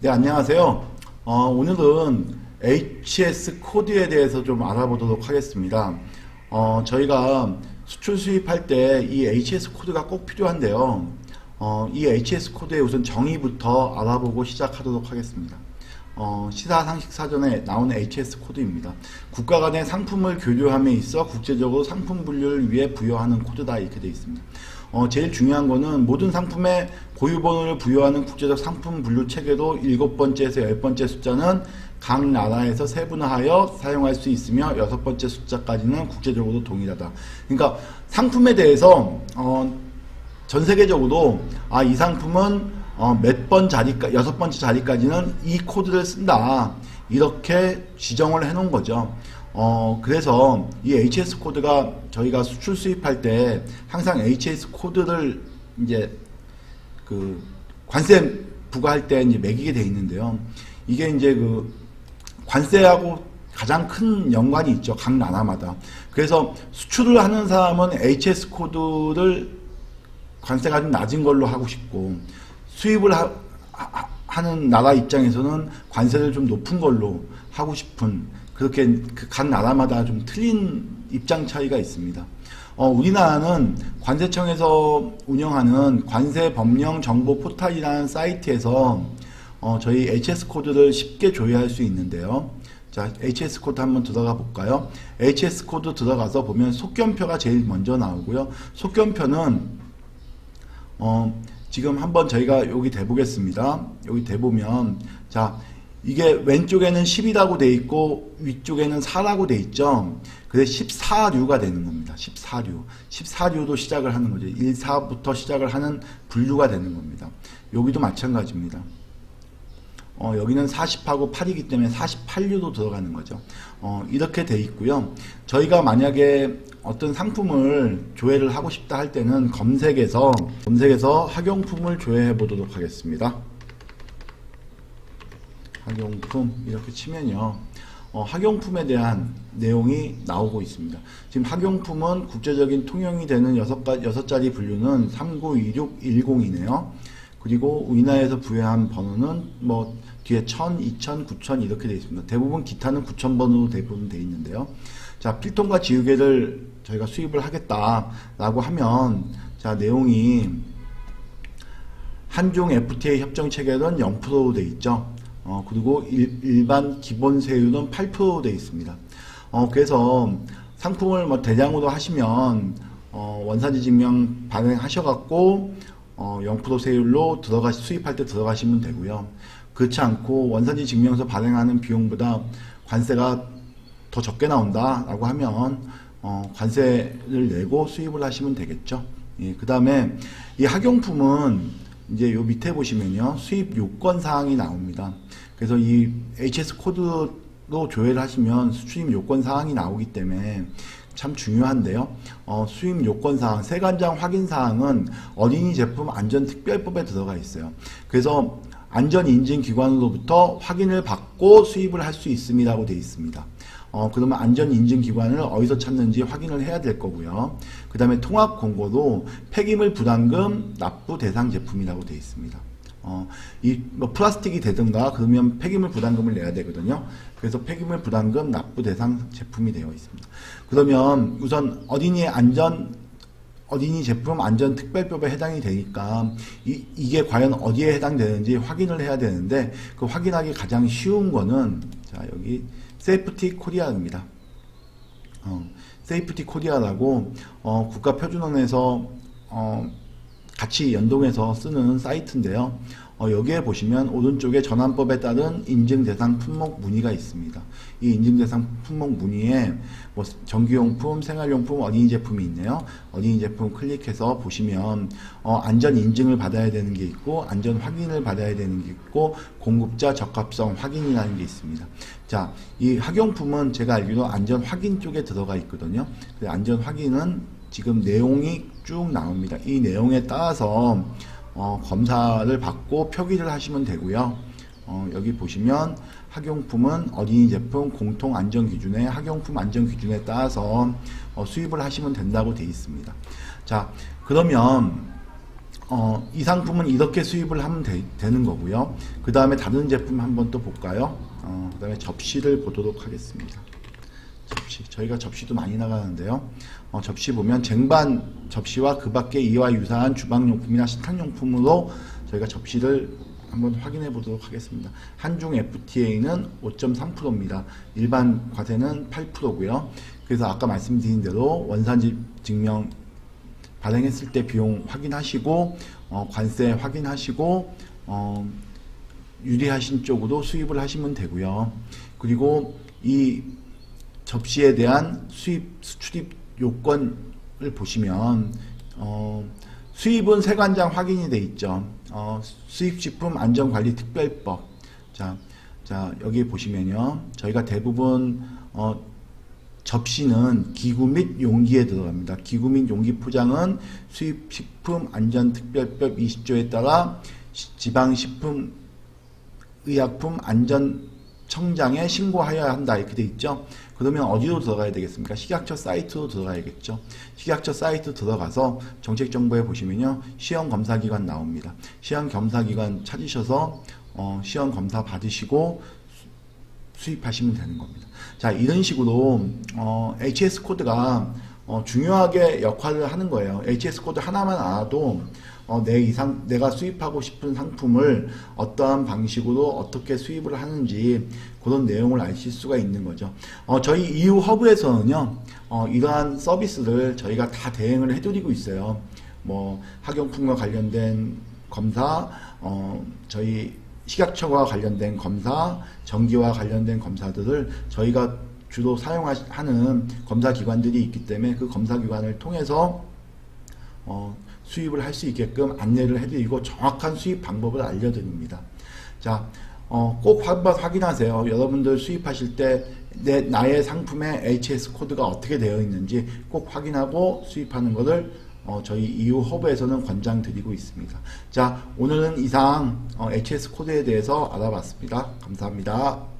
네, 안녕하세요. 어, 오늘은 HS 코드에 대해서 좀 알아보도록 하겠습니다. 어, 저희가 수출 수입할 때 이 HS 코드가 꼭 필요한데요. 어, 이 HS 코드의 우선 정의부터 알아보고 시작하도록 하겠습니다. 어, 시사 상식 사전에 나온 HS 코드입니다. 국가 간의 상품을 교류함에 있어 국제적으로 상품 분류를 위해 부여하는 코드다 이렇게 되어 있습니다. 어, 제일 중요한 거는 모든 상품에 고유번호를 부여하는 국제적 상품 분류 체계도 일곱 번째에서 열 번째 숫자는 각 나라에서 세분화하여 사용할 수 있으며 여섯 번째 숫자까지는 국제적으로 동일하다. 그러니까 상품에 대해서 어, 전 세계적으로 아 이 상품은 어, 몇 번 자리까 여섯 번째 자리까지는 이 코드를 쓴다 이렇게 지정을 해 놓은 거죠. 어 그래서 이 HS 코드가 저희가 수출 수입할 때 항상 HS 코드를 이제 그 관세 부과할 때 이제 매기게 돼 있는데요. 이게 이제 그 관세하고 가장 큰 연관이 있죠. 각 나라마다. 그래서 수출을 하는 사람은 HS 코드를 관세가 좀 낮은 걸로 하고 싶고 수입을 하, 는 나라 입장에서는 관세를 좀 높은 걸로 하고 싶은 그렇게 그각 나라마다 좀 틀린 입장 차이가 있습니다. 어, 우리나라는 관세청에서 운영하는 관세 법령 정보 포탈이라는 사이트에서 어, 저희 HS 코드를 쉽게 조회할 수 있는데요. 자, HS 코드 한번 들어가 볼까요? HS 코드 들어가서 보면 속견표가 제일 먼저 나오고요. 속견표는 어, 지금 한번 저희가 여기 대보겠습니다. 여기 대보면 자 이게 왼쪽에는 10이라고 돼 있고 위쪽에는 4라고 돼 있죠. 그래서 14류가 되는 겁니다. 14류. 14류도 시작을 하는 거죠. 1, 4부터 시작을 하는 분류가 되는 겁니다. 여기도 마찬가지입니다. 어, 여기는 40하고 8이기 때문에 48류도 들어가는 거죠. 어, 이렇게 돼 있고요. 저희가 만약에 어떤 상품을 조회를 하고 싶다 할 때는 검색에서 검색에서 학용품을 조회해 보도록 하겠습니다. 학용품 이렇게 치면요. 어, 학용품에 대한 내용이 나오고 있습니다. 지금 학용품은 국제적인 통용이 되는 여섯 가 여섯 자리 분류는 392610이네요. 그리고 우리나라에서 부여한 번호는 뭐 뒤에 1000, 2000, 9000 이렇게 되어 있습니다. 대부분 기타는 9000번으로 대부분 되어 있는데요. 자, 필통과 지우개를 저희가 수입을 하겠다라고 하면 자, 내용이 한중 FTA 협정 체결은 0%로 되어 있죠. 어, 그리고 일, 반 기본 세율은 8%로 되어 있습니다. 어, 그래서 상품을 뭐 대량으로 하시면 어, 원산지 증명 발행하셔갖고 어, 0% 세율로 들어가 수입할 때 들어가시면 되고요. 그렇지 않고 원산지 증명서 발행하는 비용보다 관세가 더 적게 나온다라고 하면 어, 관세를 내고 수입을 하시면 되겠죠. 예, 그 다음에 이 학용품은 이제 요 밑에 보시면요 수입 요건 사항이 나옵니다. 그래서 이 HS 코드로 조회를 하시면 수입 요건 사항이 나오기 때문에 참 중요한데요. 어, 수입 요건 사항, 세관장 확인 사항은 어린이 제품 안전 특별법에 들어가 있어요. 그래서 안전 인증 기관으로부터 확인을 받고 수입을 할 수 있음이라고 되어 있습니다. 어, 그러면 안전 인증 기관을 어디서 찾는지 확인을 해야 될 거고요. 그 다음에 통합 공고도 폐기물 부담금 납부 대상 제품이라고 되어 있습니다. 어, 이 뭐 플라스틱이 되든가 그러면 폐기물 부담금을 내야 되거든요. 그래서 폐기물 부담금 납부 대상 제품이 되어 있습니다. 그러면 우선 어린이 안전 어린이 제품 안전 특별법에 해당이 되니까 이, 이게 과연 어디에 해당되는지 확인을 해야 되는데 그 확인하기 가장 쉬운 거는 자 여기 세이프티 코리아입니다. 어, 세이프티 코리아라고 어, 국가표준원에서 어, 같이 연동해서 쓰는 사이트인데요. 어, 여기에 보시면 오른쪽에 전환법에 따른 인증 대상 품목 문의가 있습니다. 이 인증 대상 품목 문의에 뭐 전기용품, 생활용품, 어린이 제품이 있네요. 어린이 제품 클릭해서 보시면 어, 안전 인증을 받아야 되는 게 있고 안전 확인을 받아야 되는 게 있고 공급자 적합성 확인이라는 게 있습니다. 자, 이 학용품은 제가 알기로 안전 확인 쪽에 들어가 있거든요. 그 안전 확인은 지금 내용이 쭉 나옵니다. 이 내용에 따라서 어, 검사를 받고 표기를 하시면 되고요. 어, 여기 보시면 학용품은 어린이 제품 공통 안전 기준의 학용품 안전 기준에 따라서 어, 수입을 하시면 된다고 되어 있습니다. 자, 그러면 어, 이 상품은 이렇게 수입을 하면 되, 는 거고요. 그 다음에 다른 제품 한번 또 볼까요? 어, 그 다음에 접시를 보도록 하겠습니다. 접시. 저희가 접시도 많이 나가는데요. 어, 접시 보면 쟁반 접시와 그 밖에 이와 유사한 주방용품이나 식탁용품으로 저희가 접시를 한번 확인해 보도록 하겠습니다. 한중 FTA는 5.3%입니다. 일반 과세는 8%고요. 그래서 아까 말씀드린 대로 원산지 증명 발행했을 때 비용 확인하시고 어, 관세 확인하시고 어, 유리하신 쪽으로 수입을 하시면 되고요. 그리고 이 접시에 대한 수입 수출입 요건을 보시면 어, 수입은 세관장 확인이 돼 있죠. 어, 수입식품 안전관리특별법. 자, 자 여기 보시면요. 저희가 대부분 어, 접시는 기구 및 용기에 들어갑니다. 기구 및 용기 포장은 수입식품 안전특별법 20조에 따라 시- 지방식품 의약품 안전청장에 신고하여야 한다 이렇게 돼 있죠. 그러면 어디로 들어가야 되겠습니까? 식약처 사이트로 들어가야겠죠. 식약처 사이트 들어가서 정책 정보에 보시면요 시험 검사 기관 나옵니다. 시험 검사 기관 찾으셔서 어, 시험 검사 받으시고 수입하시면 되는 겁니다. 자, 이런 식으로 어, HS 코드가 어, 중요하게 역할을 하는 거예요. HS 코드 하나만 알아도 어, 내 이상 내가 수입하고 싶은 상품을 어떠한 방식으로 어떻게 수입을 하는지 그런 내용을 아실 수가 있는 거죠. 어, 저희 EU 허브에서는요, 어, 이러한 서비스를 저희가 다 대행을 해드리고 있어요. 뭐 학용품과 관련된 검사, 어, 저희 식약처와 관련된 검사, 전기와 관련된 검사들을 저희가 주로 사용하는 검사 기관들이 있기 때문에 그 검사 기관을 통해서 어, 수입을 할 수 있게끔 안내를 해드리고 정확한 수입 방법을 알려드립니다. 자, 어, 꼭 한번 확인하세요. 여러분들 수입하실 때 내, 나의 상품의 HS 코드가 어떻게 되어 있는지 꼭 확인하고 수입하는 것을 어, 저희 EU 허브에서는 권장드리고 있습니다. 자, 오늘은 이상 어, HS 코드에 대해서 알아봤습니다. 감사합니다.